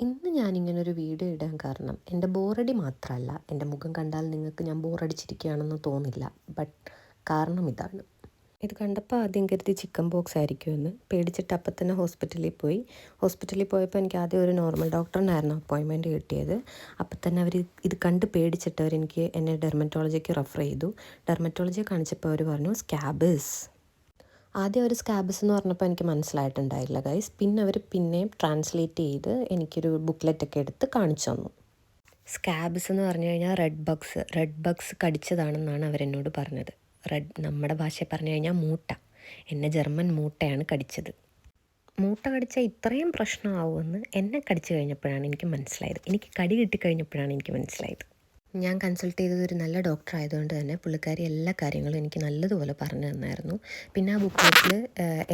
ഇന്ന് ഞാനിങ്ങനെ ഒരു വീഡിയോ ഇടാൻ കാരണം എന്റെ ബോറടി മാത്രമല്ല എന്റെ മുഖം കണ്ടാൽ നിങ്ങൾക്ക് ഞാൻ ബോറടിച്ചിരിക്കുകയാണെന്ന് തോന്നില്ല ബട്ട് കാരണം ഇതാണ്. ഇത് കണ്ടപ്പോൾ ആദ്യം കരുതി ചിക്കൻ ബോക്സ് ആയിരിക്കുമെന്ന് പേടിച്ചിട്ട് അപ്പം തന്നെ ഹോസ്പിറ്റലിൽ പോയി. ഹോസ്പിറ്റലിൽ പോയപ്പോൾ എനിക്ക് ആദ്യം ഒരു നോർമൽ ഡോക്ടറിനായിരുന്നു അപ്പോയിൻമെന്റ് കിട്ടിയത്. അപ്പം തന്നെ അവർ ഇത് കണ്ട് പേടിച്ചിട്ട് അവർ എനിക്ക് എന്നെ ഡെർമറ്റോളജിക്ക് റെഫർ ചെയ്തു. ഡെർമറ്റോളജിയെ കാണിച്ചപ്പോൾ അവർ പറഞ്ഞു സ്കാബസ് ആദ്യം ഒരു സ്കാബസ് എന്ന് പറഞ്ഞപ്പോൾ എനിക്ക് മനസ്സിലായിട്ടുണ്ടായില്ല ഗൈസ് പിന്നെ അവർ പിന്നെയും ട്രാൻസ്ലേറ്റ് ചെയ്ത് എനിക്കൊരു ബുക്ക്ലെറ്റൊക്കെ എടുത്ത് കാണിച്ചു തന്നു. സ്കാബ്സ് എന്ന് പറഞ്ഞു കഴിഞ്ഞാൽ റെഡ് ബഗ്സ് റെഡ് ബഗ്സ് കടിച്ചതാണെന്നാണ് അവരെന്നോട് പറഞ്ഞത്. റെഡ് നമ്മുടെ ഭാഷയിൽ പറഞ്ഞു കഴിഞ്ഞാൽ മൂട്ട. എന്നെ ജർമ്മൻ മൂട്ടയാണ് കടിച്ചത്. മൂട്ട കടിച്ചാൽ ഇത്രയും പ്രശ്നമാവുമെന്ന് എന്നെ കടിച്ചു കഴിഞ്ഞപ്പോഴാണ് എനിക്ക് മനസ്സിലായത്. എനിക്ക് കടി കിട്ടിക്കഴിഞ്ഞപ്പോഴാണ് എനിക്ക് മനസ്സിലായത്. ഞാൻ കൺസൾട്ട് ചെയ്തത് ഒരു നല്ല ഡോക്ടർ ആയതുകൊണ്ട് തന്നെ പുള്ളിക്കാരി എല്ലാ കാര്യങ്ങളും എനിക്ക് നല്ലതുപോലെ പറഞ്ഞു തന്നായിരുന്നു. പിന്നെ ആ ബുക്ക്ലെറ്റിൽ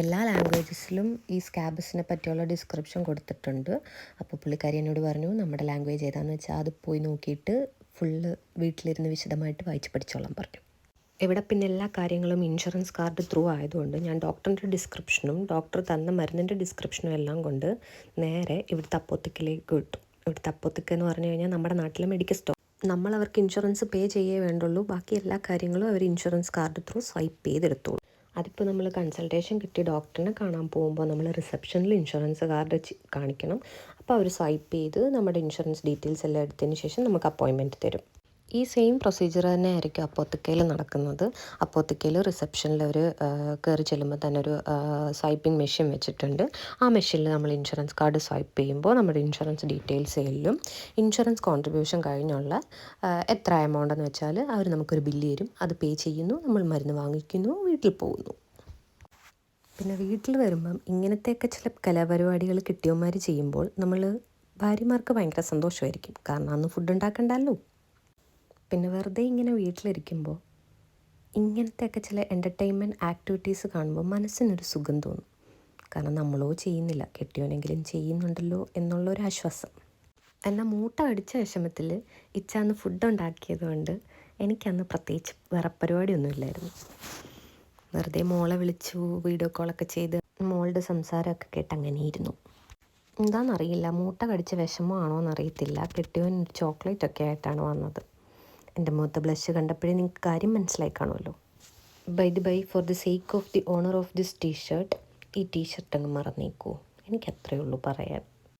എല്ലാ ലാംഗ്വേജസിലും ഈ സ്കാബസിനെ പറ്റിയുള്ള ഡിസ്ക്രിപ്ഷൻ കൊടുത്തിട്ടുണ്ട്. അപ്പോൾ പുള്ളിക്കാരി എന്നോട് പറഞ്ഞു നമ്മുടെ ലാംഗ്വേജ് ഏതാണെന്ന് വെച്ചാൽ അത് പോയി നോക്കിയിട്ട് ഫുള്ള് വീട്ടിലിരുന്ന് വിശദമായിട്ട് വായിച്ച് പഠിച്ചോളാം പറഞ്ഞു. ഇവിടെ പിന്നെ എല്ലാ കാര്യങ്ങളും ഇൻഷുറൻസ് കാർഡ് ത്രൂ ആയതുകൊണ്ട് ഞാൻ ഡോക്ടറിന്റെ ഡിസ്ക്രിപ്ഷനും ഡോക്ടർ തന്ന മരുന്നിന്റെ ഡിസ്ക്രിപ്ഷനും എല്ലാം കൊണ്ട് നേരെ ഇവിടുത്തെ അപ്പോത്തിക്കിലേക്ക് വിട്ടു ഇവിടുത്തെ അപ്പോത്തിക്കെന്ന് പറഞ്ഞു കഴിഞ്ഞാൽ നമ്മുടെ നാട്ടിലെ മെഡിക്കൽ സ്റ്റോർ നമ്മൾ അവർക്ക് ഇൻഷുറൻസ് പേ ചെയ്യേ വേണ്ടുള്ളൂ. ബാക്കി എല്ലാ കാര്യങ്ങളും അവർ ഇൻഷുറൻസ് കാർഡ് ത്രൂ സ്വൈപ്പ് ചെയ്തെടുത്തോളൂ. അതിപ്പോൾ നമ്മൾ കൺസൾട്ടേഷൻ കിട്ടി ഡോക്ടറിനെ കാണാൻ പോകുമ്പോൾ നമ്മൾ റിസപ്ഷനിൽ ഇൻഷുറൻസ് കാർഡ് കാണിക്കണം. അപ്പോൾ അവർ സ്വൈപ്പ് ചെയ്ത് നമ്മുടെ ഇൻഷുറൻസ് ഡീറ്റെയിൽസ് എല്ലാം എടുത്തതിന് ശേഷം നമുക്ക് അപ്പോയിൻമെന്റ് തരും. ഈ സെയിം പ്രൊസീജിയർ തന്നെ ആയിരിക്കും അപ്പോത്തിക്കയിൽ നടക്കുന്നത്. അപ്പോത്തിക്കയിൽ റിസപ്ഷനിൽ ഒരു കയറി ചെല്ലുമ്പോൾ തന്നെ ഒരു സ്വൈപ്പിംഗ് മെഷീൻ വെച്ചിട്ടുണ്ട്. ആ മെഷീനിൽ നമ്മൾ ഇൻഷുറൻസ് കാർഡ് സ്വൈപ്പ് ചെയ്യുമ്പോൾ നമ്മുടെ ഇൻഷുറൻസ് ഡീറ്റെയിൽസ് എല്ലാം ഇൻഷുറൻസ് കോൺട്രിബ്യൂഷൻ കഴിഞ്ഞുള്ള എത്ര എമൗണ്ട് എന്ന് വെച്ചാൽ അവർ നമുക്കൊരു ബില്ല് തരും. അത് പേ ചെയ്യുന്നു നമ്മൾ മരുന്ന് വാങ്ങിക്കുന്നു വീട്ടിൽ പോകുന്നു. പിന്നെ വീട്ടിൽ വരുമ്പം ഇങ്ങനത്തെയൊക്കെ ചില കലാപരിപാടികൾ കിട്ടിയവന്മാർ ചെയ്യുമ്പോൾ നമ്മൾ ഭാര്യമാർക്ക് ഭയങ്കര സന്തോഷമായിരിക്കും. കാരണം അന്ന് ഫുഡ് ഉണ്ടാക്കണ്ടല്ലോ പിന്നെ വെറുതെ ഇങ്ങനെ വീട്ടിലിരിക്കുമ്പോൾ ഇങ്ങനത്തെയൊക്കെ ചില എന്റർടൈൻമെന്റ് ആക്ടിവിറ്റീസ് കാണുമ്പോൾ മനസ്സിനൊരു സുഖം തോന്നും. കാരണം നമ്മളോ ചെയ്യുന്നില്ല. കെട്ടിയോനെങ്കിലും ചെയ്യുന്നുണ്ടല്ലോ എന്നുള്ളൊരു ആശ്വാസം. എന്നാൽ മൂട്ട അടിച്ച വിഷമത്തിൽ ഇച്ചാന്ന് ഫുഡ് ഉണ്ടാക്കിയത് കൊണ്ട് എനിക്കന്ന് പ്രത്യേകിച്ച് വേറെ പരിപാടിയൊന്നുമില്ലായിരുന്നു വെറുതെ മോളെ വിളിച്ചു വീഡിയോ കോളൊക്കെ ചെയ്ത് മോളുടെ സംസാരമൊക്കെ കേട്ട് അങ്ങനെ ഇരുന്നു. എന്താണെന്നറിയില്ല മൂട്ട കടിച്ച വിഷമമാണോ എന്നറിയത്തില്ല കെട്ടിയോൻ ചോക്ലേറ്റ് ഒക്കെ ആയിട്ടാണ് വന്നത്. എന്റെ മുഖത്ത് ബ്ലഷ് കണ്ടപ്പോഴേ നിങ്ങൾക്ക് കാര്യം മനസ്സിലായി കാണുമല്ലോ. By the by for the sake of the owner of this T shirt ഈ ടീ ഷർട്ട് അങ്ങ് മറന്നേക്കൂ. എനിക്ക് ഉള്ളൂ പറയാൻ.